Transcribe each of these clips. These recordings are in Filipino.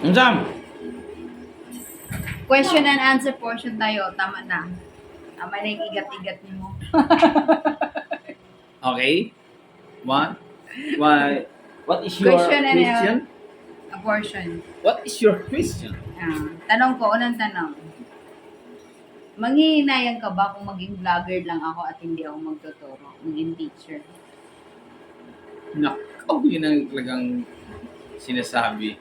Unsam? Question and answer portion tayo. Tama na. Tama na yung igat-igat niyo mo. Okay. What? Why? What is your Question and, uh, question? A portion. What is your question? Ah, tanong ko, unang tanong. Manghihinayang ka ba kung maging vlogger lang ako at hindi ako magtuturo? Maging teacher? Nakaw, yun ang talagang sinasabi.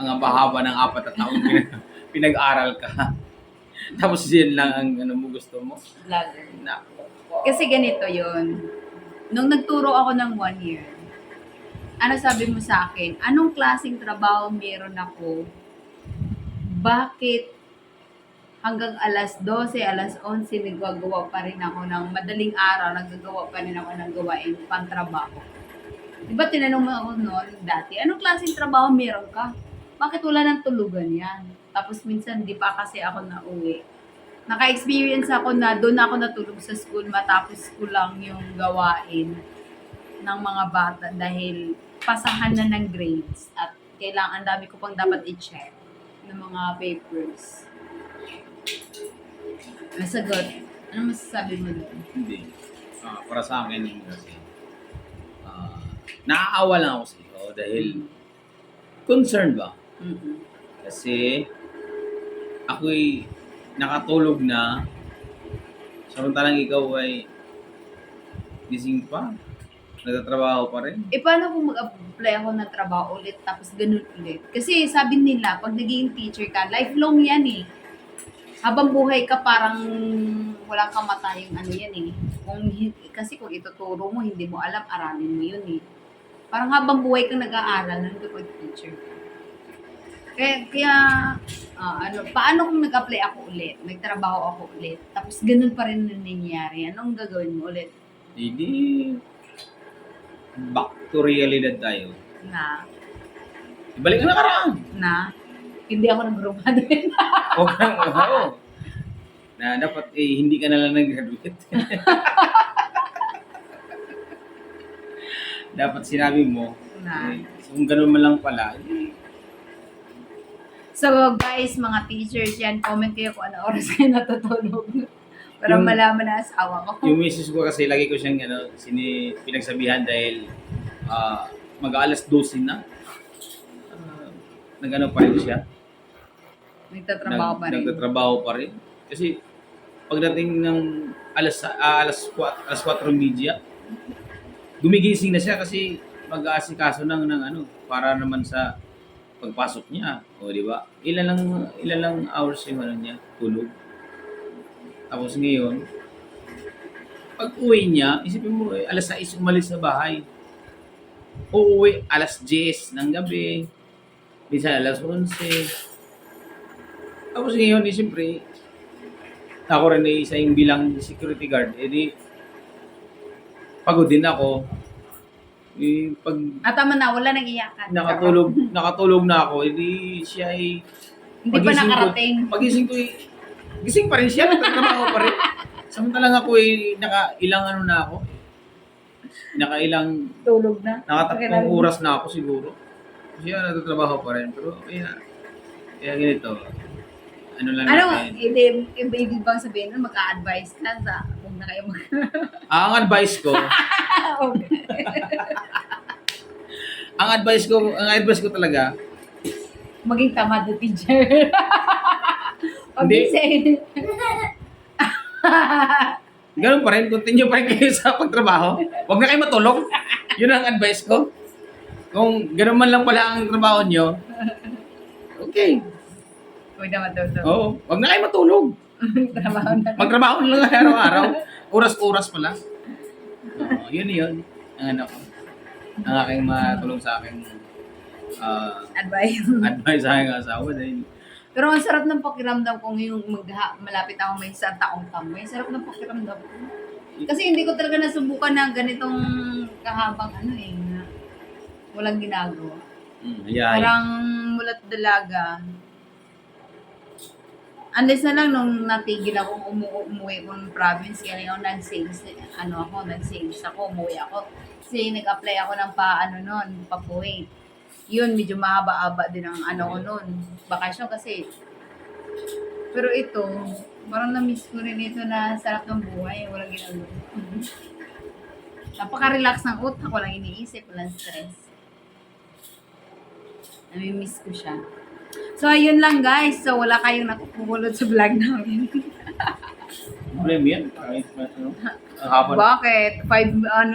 Ang haba ng apat na taon pinag- pinag-aral ka. Tapos yun lang ang ano mo gusto mo. Vlogger. Nako. Kasi ganito yon Nung nagturo ako ng one year, ano sabi mo sa akin? Anong klaseng trabaho meron ako? Bakit hanggang alas 12, alas 11, nagagawa pa rin ako ng madaling araw, nagagawa pa rin ako ng gawain pang-trabaho? Diba tinanong mo ako noon dati, anong klaseng trabaho meron ka? Bakit wala ng tulugan yan? Tapos minsan, di pa kasi ako nauwi naka-experience ako na doon ako natulog sa school matapos ko lang yung gawain ng mga bata dahil pasahan na ng grades at kailangan ang dami ko pang dapat i-check ng mga papers. Nasagot. Ano masasabi mo doon? Hindi. Ah, para sa akin yun kasi. ah, naaawa lang ako sa iyo dahil concerned ba? Mm-mm. Kasi ako'y nakatulog na samantalang ikaw ay gising pa. Nagtatrabaho pa rin. E paano kung mag-apply ako ng trabaho ulit tapos ganun ulit? Kasi sabi nila, pag naging teacher ka, lifelong yan eh. Habang buhay ka, parang walang kamatayang ano yan eh. Kung, kasi kung ituturo mo, hindi mo alam, aralin mo yun eh. Parang habang buhay kang nag-aaral, nandun pag teacher ka. Kaya, kaya ah, ano, paano kung nag-apply ako ulit, nagtrabaho ako ulit, tapos ganun pa rin ang nangyayari, anong gagawin mo ulit? Hindi back to realidad tayo. Na, Ibalik ang nakaraan. na, hindi ako nag-graduate. Huwag kang, oo. Na dapat eh, hindi ka na lang nag-graduate. dapat sinabi mo, na. eh, kung ganun man lang pala, eh, So guys, mga teachers yan, comment kayo kung ano oras kayo natutulog. Para Yung- malaman na asawa ko. yung misis ko kasi lagi ko siyang ano, sini, pinagsabihan dahil ah, mag-alas 12 na. Uh, nag-ano pa rin siya. Nagtatrabaho Nag- pa rin. Nagtatrabaho pa rin. Kasi pagdating ng alas ah, alas 4, alas 4:30, gumigising na siya kasi mag-aasikaso ng ng ano para naman sa pagpasok niya. O di ba? Ilan lang ilan lang hours yung ano niya tulog. Tapos ngayon, pag uwi niya, isipin mo, eh, alas 6 umalis sa bahay. Uuwi alas 10 ng gabi. Minsan alas 11. Tapos ngayon, eh, siyempre, ako rin eh, isa yung bilang security guard. Eh di, pagod din ako. Eh, pag Ah, tama na, wala nang iyakan. nakatulog, nakatulog na ako, eh di siya ay Hindi pa pagising ko- nakarating. Pagising ko, eh, gising pa rin siya, nagtatrabaho pa rin. Samantalang ako eh, naka ilang ano na ako. Naka ilang, Tulog na. nakatatlong oras na ako siguro. Siya nagtatrabaho pa rin. Pero kaya, kaya ganito. Ano lang Ano, natin. hindi, ibig bang sabihin nun, mag-a-advise ka sa kung na kayo mag... Ah, ang advice ko, okay. Ang advice ko, ang advice ko talaga, Maging tamad na teacher. Hindi. Pagising. ganun pa rin, continue pa rin kayo sa pagtrabaho. Huwag na kayo matulog. Yun ang advice ko. Kung ganun man lang pala ang trabaho nyo, okay. Huwag na matulog. Oo, huwag na kayo matulog. Trabaho na. Magtrabaho na lang araw-araw. Oras-oras pala. Oo, yun yun. Ang ano ko. Ang aking matulong sa akin ah, Advice. advice sa aking asawa dahil Pero ang sarap ng pakiramdam kung yung magha, malapit ako may isang taong tamay. Sarap ng pakiramdam ko. Kasi hindi ko talaga nasubukan na ganitong kahabang ano eh. Na walang ginagawa. mm, hayay. Parang mulat dalaga. Unless na lang nung natigil ako umu umuwi ko ng province, kaya ako nag-sales, ano ako, nag-sales ako, umuwi ako. Kasi nag-apply ako ng pa, ano nun, pa Kuwait. yun, medyo mahaba-haba din ang ano ko noon. Bakasyon kasi. Pero ito, parang na-miss ko rin ito na sarap ng buhay. Walang ginagawa. Napaka-relax ng utak. Walang iniisip. Walang stress. Nami-miss ko siya. So, ayun lang guys. So, wala kayong nakukulod sa vlog namin. Yan. Ano. Haba Bakit? Five, ano